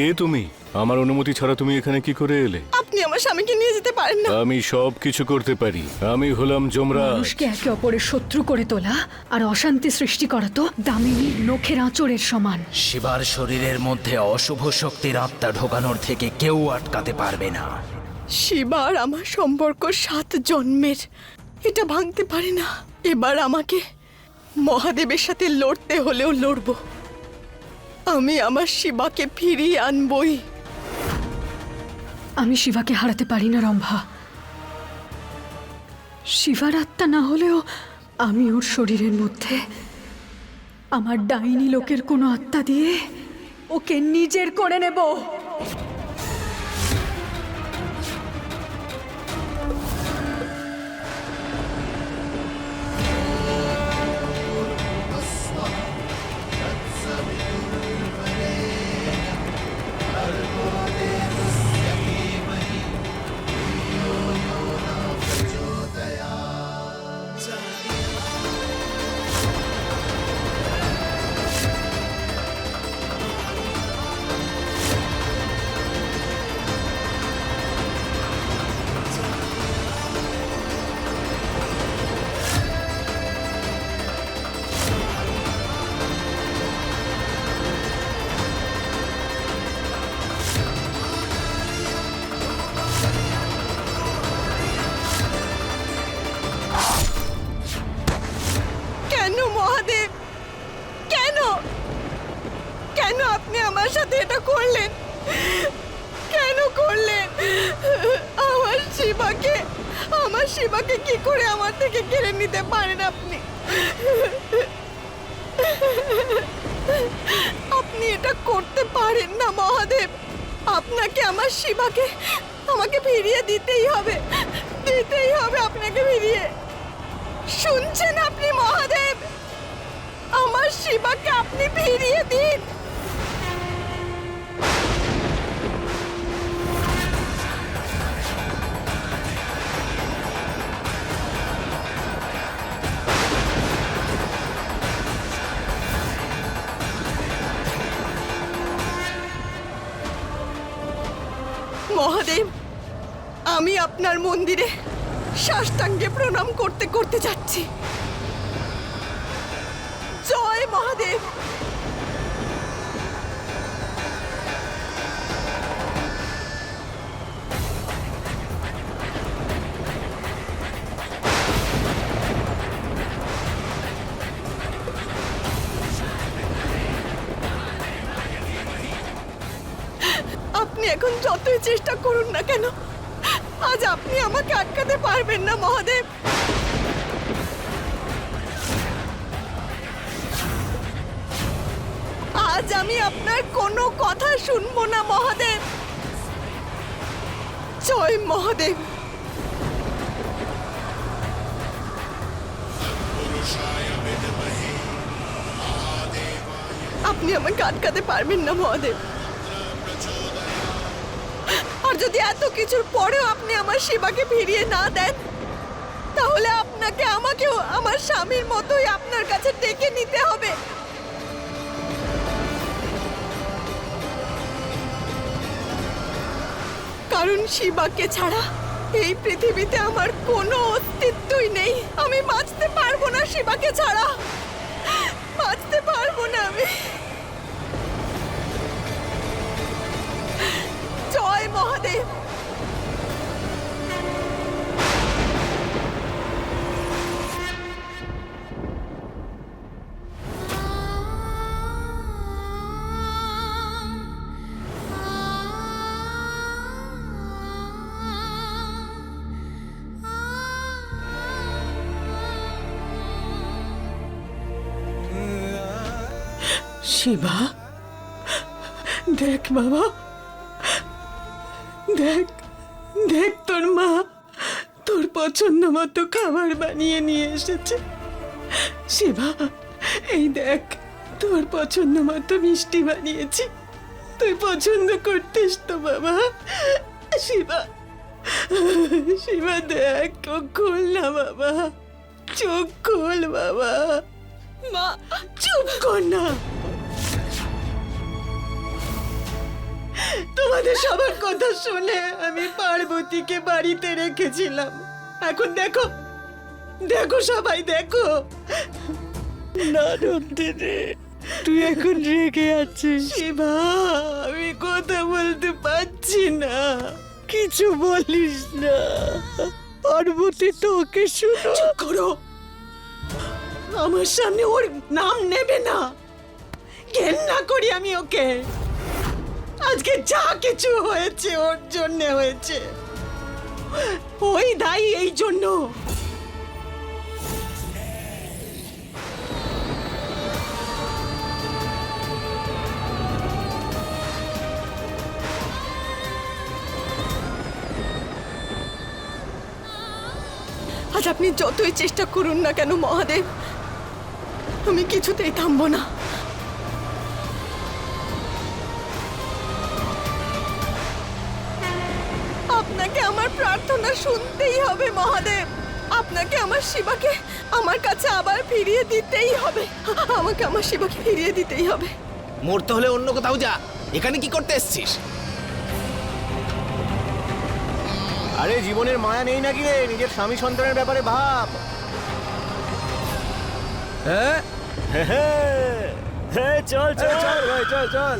কে তুমি? আমার অনুমতি ছাড়া তুমি এখানে কি করে এলে? আপনি আমার স্বামীকে নিয়ে যেতে পারেন না। আমি সব কিছু করতে পারি। আমি হলাম যমরাজ। মানুষকে একে অপরের শত্রু করে তোলা আর অশান্তি সৃষ্টি করা তো দামিনীর নখের আঁচড়ের সমান। শিবার শরীরের মধ্যে অশুভ শক্তির আত্মা ঢোকানোর থেকে কেউ আটকাতে পারবে না। শিবা আর আমার সম্পর্ক সাত জন্মের। এটা ভাঙতে পারে না। এবার আমাকে মহাদেবের সাথে লড়তে হলেও লড়ব। আমি আমার শিবাকে ফিরিয়ে আনবই। আমি শিবাকে হারাতে পারি না, রম্ভা। শিবার আত্মা না হলেও আমি ওর শরীরের মধ্যে, আমার ডাইনি লোকের কোনো আত্মা দিয়ে ওকে নিজের করে নেব। নিতে পারেন আপনি। আপনি এটা করতে পারেন না, মহাদেব। আপনাকে আমার শিবাকে আমাকে ফিরিয়ে দিতেই হবে দিতেই হবে আপনাকে ফিরিয়ে। শুনছেন আপনি, মহাদেব? আমার শিবাকে আপনি ফিরিয়ে দিন। আপনার মন্দিরে সাষ্টাঙ্গে প্রণাম করতে করতে যাচ্ছি। জয় মহাদেব। আপনি এখন যতই চেষ্টা করুন না কেন আজ আপনি আমাকে আটকাতে পারবেন না, মহাদেব। আজ আমি আপনার কোনো কথা শুনব না, মহাদেব। জয় মহাদেব। আপনি আমাকে আটকাতে পারবেন না, মহাদেব। যদি এত কিছুর পরেও আপনি আমার সেবাকে ফিরিয়ে না দেন, তাহলে আপনাকে আমাকেও আমার স্বামীর মতোই আপনার কাছে ডেকে নিতে হবে। কারণ শিবাকে ছাড়া এই পৃথিবীতে আমার কোনো অস্তিত্বই নেই। আমি বাঁচতে পারব না শিবাকে ছাড়া। বাঁচতে পারব না আমি। শিবা। দেখ বাবা। দেখ দেখ তোর মা। তোর পছন্দ মতো খাবার বানিয়ে নিয়ে এসেছে। শিবা, এই দেখ, তোর পছন্দ মতো মিষ্টি বানিয়েছি। তুই পছন্দ করতিস তো বাবা। শিবা শিবা দেখ, চোখ খোল না বাবা। চোখ খোল বাবা। মা, চুপ কর না। তোমাদের সবার কথা শুনে আমি পার্বতীকে বাড়িতে রেখেছিলাম। এখন দেখো দেখো সবাই দেখো। না নন্দিনী তুই এখন রেগে আছিস? শিবা আমি কথা বলতে পারছি না। কিছু বলিস না। পার্বতী তোকে শুনো। চুপ করো। আমার সামনে ওর নাম নেবে না। ঘেন্না করি আমি ওকে। আজকে যা কিছু হয়েছে, ওর জন্য হয়েছে। ওই দায়ী এই জন্য। আজ আপনি যতই চেষ্টা করুন না কেন, মহাদেব, আমি কিছুতেই থামবো না। আপনাকে আমার প্রার্থনা শুনতেই হবে মহাদেব। আপনাকে আমার শিবাকে আমার কাছে আবার ফিরিয়ে দিতেই হবে। আমাকে আমার শিবাকে ফিরিয়ে দিতেই হবে। মরতে হলে অন্য কোথাও যা। এখানে কি করতে এসছিস? আরে জীবনের মায়া নেই নাকি রে? নিজের স্বামী সন্তানের ব্যাপারে ভাব। হ্যাঁ? হ্যাঁ চল চল চল ভাই, চল চল।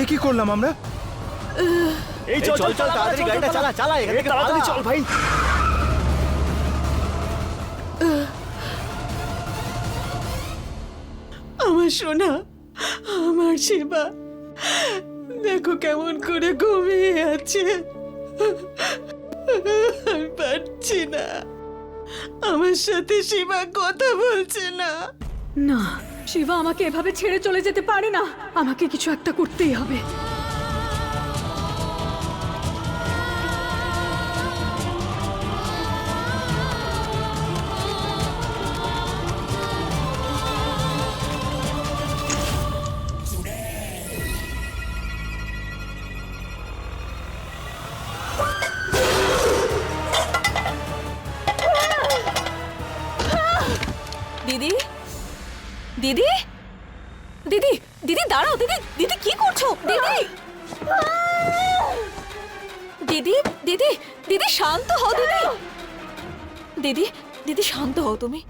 এ কি করলাম আমরা? এই চল চল চল তাড়াতাড়ি গাড়িটা চালা চালা এখান থেকে তাড়াতাড়ি চল ভাই। আমার সোনা আমার সেবা দেখো কেমন করে ঘুমিয়ে আছে। আমি পারছি না। আমার সাথে শিবা কথা বলছে না। না শিবা আমাকে এভাবে ছেড়ে চলে যেতে পারে না। আমাকে কিছু একটা করতেই হবে। দিদি? দিদি দিদি, দাঁড়াও, দিদি দিদি, কি করছ? দিদি! দিদি দিদি দিদি, শান্ত হও, দিদি! দিদি দিদি, শান্ত হও তুমি।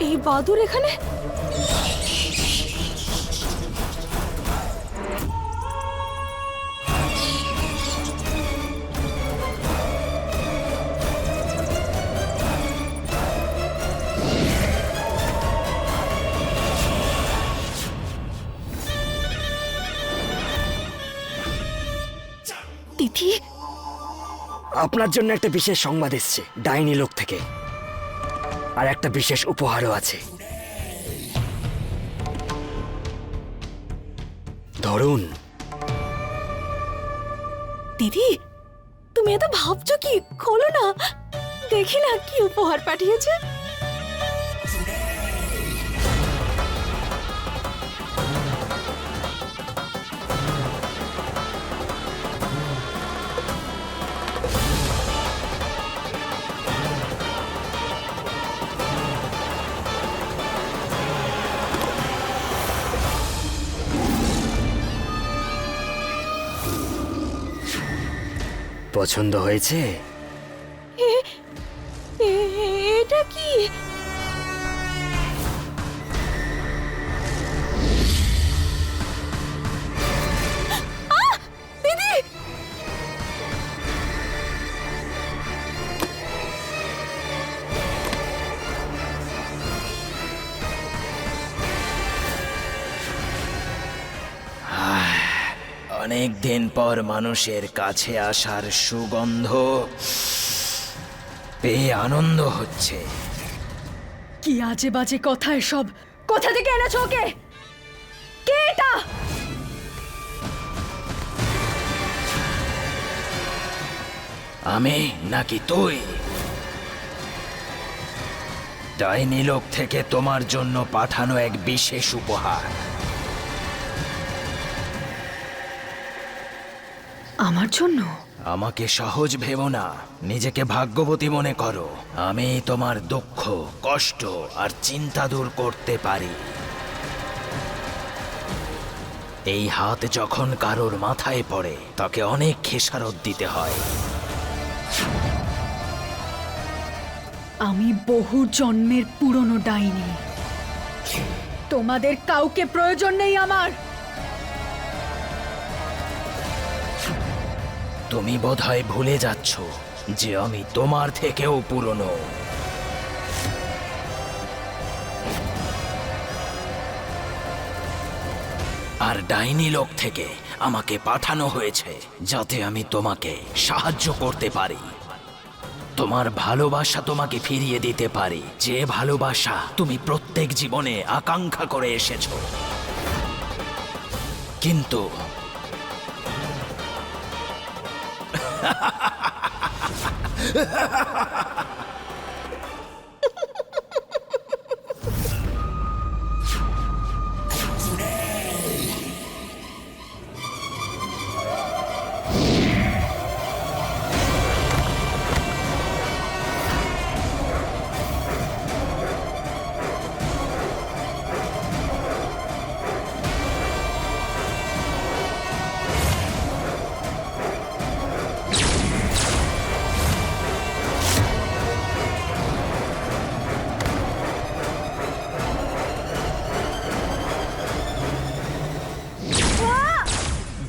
এই বাদুর এখানে? আপনার জন্য একটা বিশেষ সংবাদ এসছে, ডাইনি লোক থেকে। আর একটা বিশেষ উপহারও আছে। ধরুন। দিদি, তুমি এত ভাবছ কি? খোলো না। দেখি না কি উপহার পাঠিয়েছে। পছন্দ হয়েছে? অনেক দিন পর মানুষের কাছে আসার সুগন্ধ পেয়ে আনন্দ হচ্ছে। কি আজে বাজে কথা এসব? কোথা থেকে এনেছো ওকে? কে এটা? আমি নাকি তুই? ডাইনি লোক থেকে তোমার জন্য পাঠানো এক বিশেষ উপহার। আমার জন্য? আমাকে সহজ ভেবো না। নিজেকে ভাগ্যবতী মনে করো। আমি তোমার দুঃখ কষ্ট আর চিন্তা দূর করতে পারি। এই হাত যখন কারোর মাথায় পড়ে তাকে অনেক খেসারত দিতে হয়। আমি বহু জন্মের পুরনো ডাইনি। তোমাদের কাউকে প্রয়োজন নেই আমার। তুমি বোধহয় ভুলে যাচ্ছ যে আমি তোমার থেকেও পুরনো। আর ডাইনি লোক থেকে আমাকে পাঠানো হয়েছে যাতে আমি তোমাকে সাহায্য করতে পারি। তোমার ভালোবাসা তোমাকে ফিরিয়ে দিতে পারি। যে ভালোবাসা তুমি প্রত্যেক জীবনে আকাঙ্ক্ষা করে এসেছ। কিন্তু 哈哈哈哈哈哈哈哈哈哈哈哈哈哈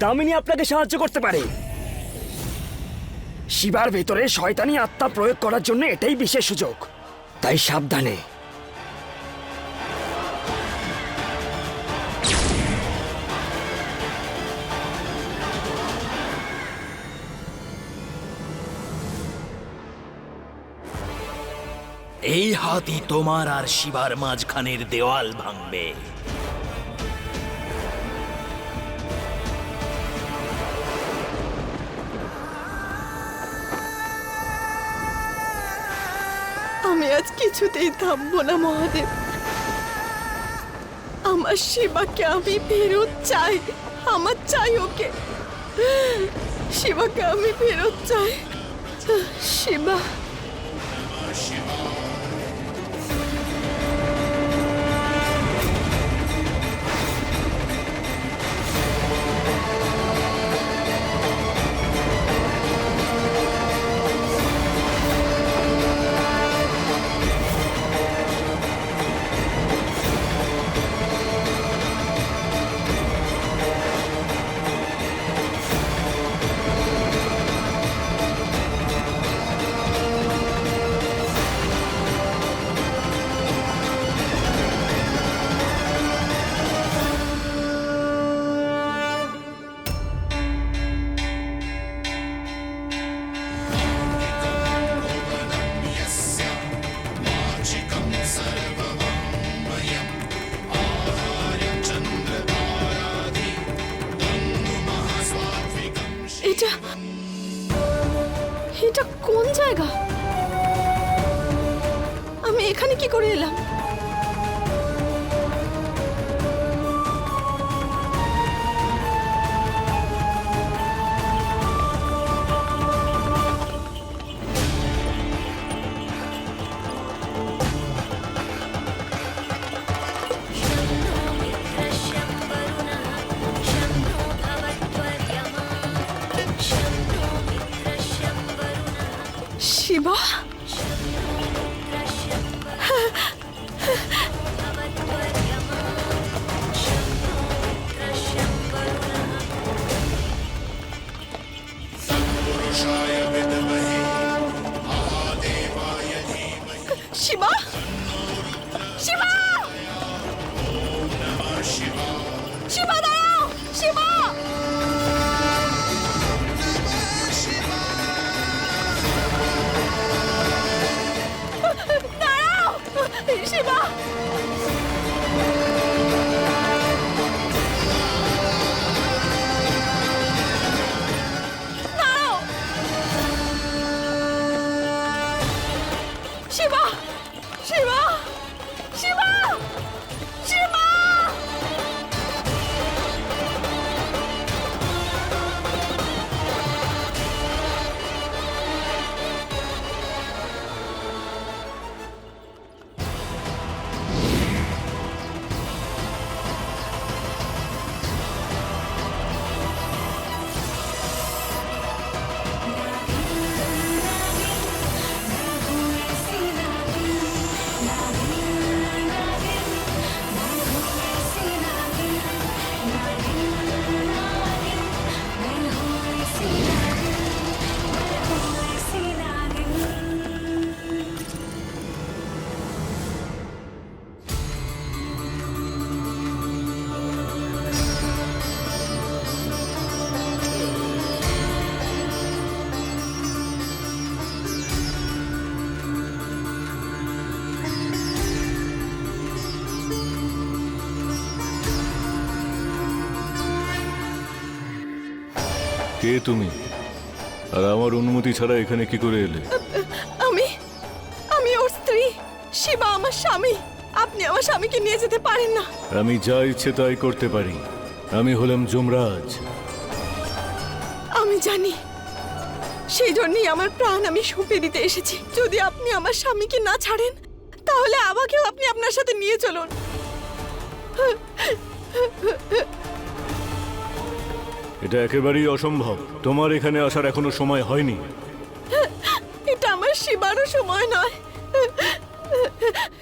দামিনী আপনাকে সাহায্য করতে পারে। শিবার ভেতরে শয়তানি আত্মা প্রয়োগ করার জন্য এটাই বিশেষ সুযোগ। তাই সাবধানে। এই হাতই তোমার আর শিবার মাঝখানের দেওয়াল ভাঙবে। আমি আজ কিছুতেই থামবো না, মহাদেব। আমার শিবাকে আমি ফেরত চাই, আমার চাই ওকে। শিবাকে আমি ফেরত চাই। শিবা এটা কোন জায়গা? আমি এখানে কি করে এলাম? শিবা কে তুমি? আর আমার অনুমতি ছাড়া এখানে কি করে এলে? আমি আমি ওর স্ত্রী শিবা আমার স্বামী। আপনি আমার স্বামীকে নিয়ে যেতে পারেন না। আমি যা ইচ্ছে তাই করতে পারি। আমি হলাম যমরাজ। আমি জানি সেই জন্যই আমার প্রাণ আমি সঁপে দিতে এসেছি। যদি আপনি আমার স্বামীকে না ছাড়েন তাহলে আমাকেও আপনি আপনার সাথে নিয়ে চলুন। এটা একেবারেই অসম্ভব। তোমার এখানে আসার এখনও সময় হয়নি। এটা আমার শিবারও সময় নয়।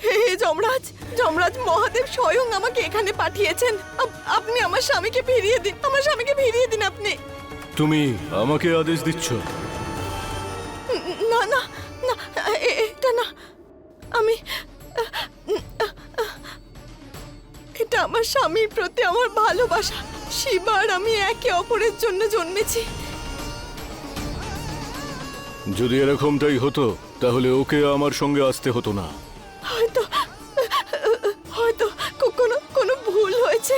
হে যমরাজ যমরাজ মহাদেব স্বয়ং আমাকে এখানে পাঠিয়েছেন। আপনি আমার স্বামীকে ফিরিয়ে দিন আমার স্বামীকে ফিরিয়ে দিন আপনি। তুমি আমাকে আদেশ দিচ্ছ। না না না এটা না। আমি এটা আমার স্বামীর প্রতি আমার ভালোবাসা। শিবার আমি একে অপরের জন্য জন্মেছি। যদি এরকমটাই হতো তাহলে ওকে আমার সঙ্গে আসতে হতো না। হয়তো হয়তো কোনো কোনো ভুল হয়েছে।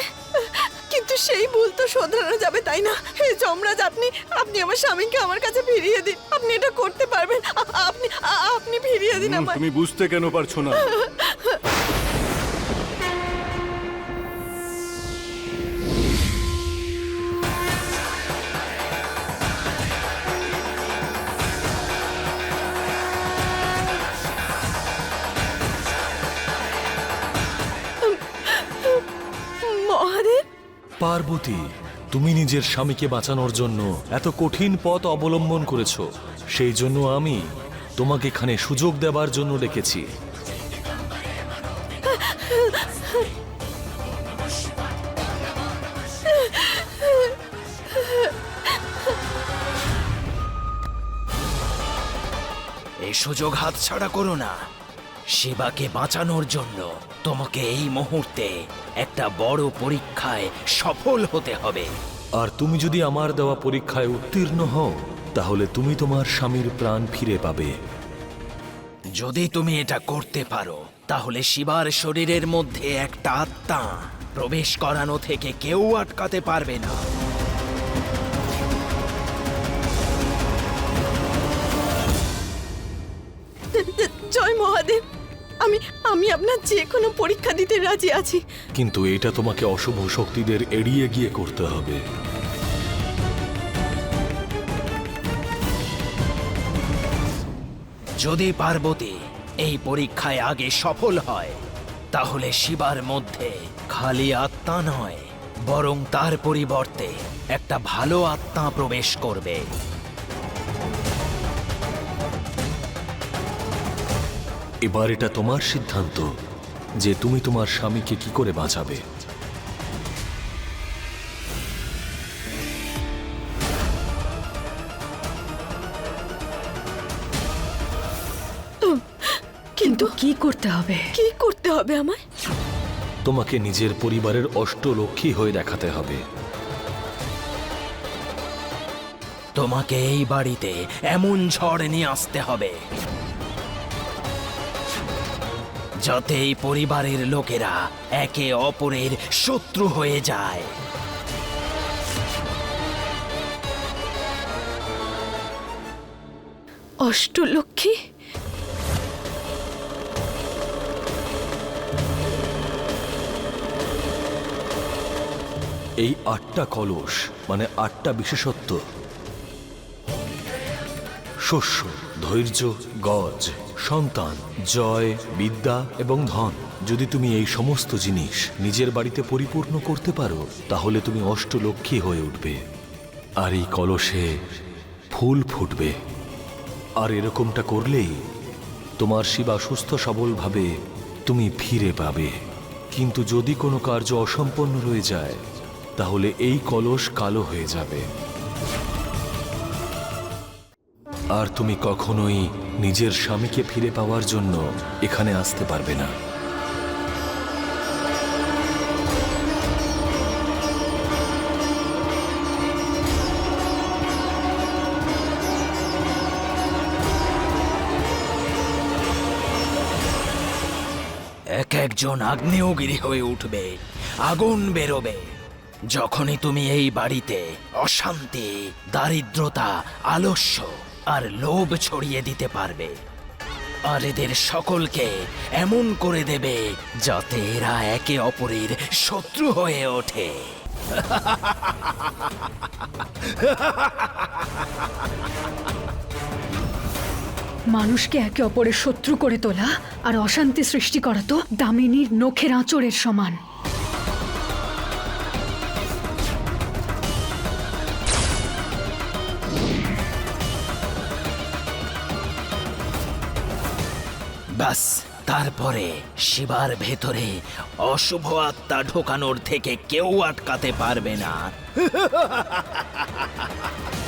কিন্তু সেই ভুল তো শোধরানো যাবে তাই না? হে যমরাজ আপনি আপনি আমার স্বামীকে আমার কাছে ফিরিয়ে দিন। আপনি এটা করতে পারবেন। আপনি আপনি ফিরিয়ে দিন আমায়। তুমি বুঝতে কেন পারছ না? পার্বতী, তুমি নিজের স্বামীকে বাঁচানোর জন্য এত কঠিন পথ অবলম্বন করেছ। সেই জন্য আমি তোমাকে এখানে সুযোগ দেবার জন্য ডেকেছি। এই সুযোগ হাতছাড়া করো না। শিবাকে বাঁচানোর জন্য তোমাকে এই মুহূর্তে একটা বড় পরীক্ষায় সফল হতে হবে। আর তুমি যদি আমার দেওয়া পরীক্ষায় উত্তীর্ণ হও তাহলে তুমি তোমার স্বামীর প্রাণ ফিরে পাবে। যদি তুমি এটা করতে পারো তাহলে শিবার শরীরের মধ্যে একটা আত্মা প্রবেশ করানো থেকে কেউ আটকাতে পারবে না। আমি আমি আপনার যে কোনো পরীক্ষা দিতে রাজি আছি। কিন্তু এটা তোমাকে অশুভ শক্তিদের এড়িয়ে গিয়ে করতে হবে। যদি পার্বতী এই পরীক্ষায় আগে সফল হয় তাহলে শিবার মধ্যে খালি আত্মা নয় বরং তার পরিবর্তে একটা ভালো আত্মা প্রবেশ করবে। এবার এটা তোমার সিদ্ধান্ত যে তুমি তোমার স্বামীকে কি করে বাঁচাবে। কিন্তু কি করতে হবে? কি করতে হবে আমায়? তোমাকে নিজের পরিবারের অষ্টলক্ষ্মী হয়ে দেখাতে হবে। তোমাকে এই বাড়িতে এমন ঝড় নিয়ে আসতে হবে। যাতে এই পরিবারের লোকেরা একে অপরের শত্রু হয়ে যায়। অষ্টলক্ষ্মী? এই আটটা কলস মানে আটটা বিশেষত্ব। শস্য ধৈর্য গজ। সন্তান, জয়, বিদ্যা এবং ধন। যদি তুমি এই সমস্ত জিনিস নিজের বাড়িতে পরিপূর্ণ করতে পারো, তাহলে তুমি অষ্টলক্ষ্মী হয়ে উঠবে। আর এই কলসে ফুল ফুটবে। আর এরকমটা করলেই তোমার শিবা সুস্থ সবলভাবে তুমি ফিরে পাবে। কিন্তু যদি কোনো কার্য অসম্পন্ন রয়ে যায়, তাহলে এই কলস কালো হয়ে যাবে। আর তুমি কখনোই নিজের স্বামীকে ফিরে পাওয়ার জন্য এখানে আসতে পারবে না। এক একজন আগ্নেয়গিরি হয়ে উঠবে, আগুন বেরোবে। যখনই তুমি এই বাড়িতে অশান্তি, দারিদ্রতা, আলস্য আর লোভ ছড়িয়ে দিতে পারবে। আর এদের সকলকে এমন করে দেবে যাতে এরা একে অপরের শত্রু হয়ে ওঠে। মানুষকে একে অপরের শত্রু করে তোলা আর অশান্তি সৃষ্টি করা তো দামিনীর নখের আঁচড়ের সমান। বাস তারপরে শিবার ভেতরে অশুভ আত্মা ঢোকানোর থেকে কেউ আটকাতে পারবে না।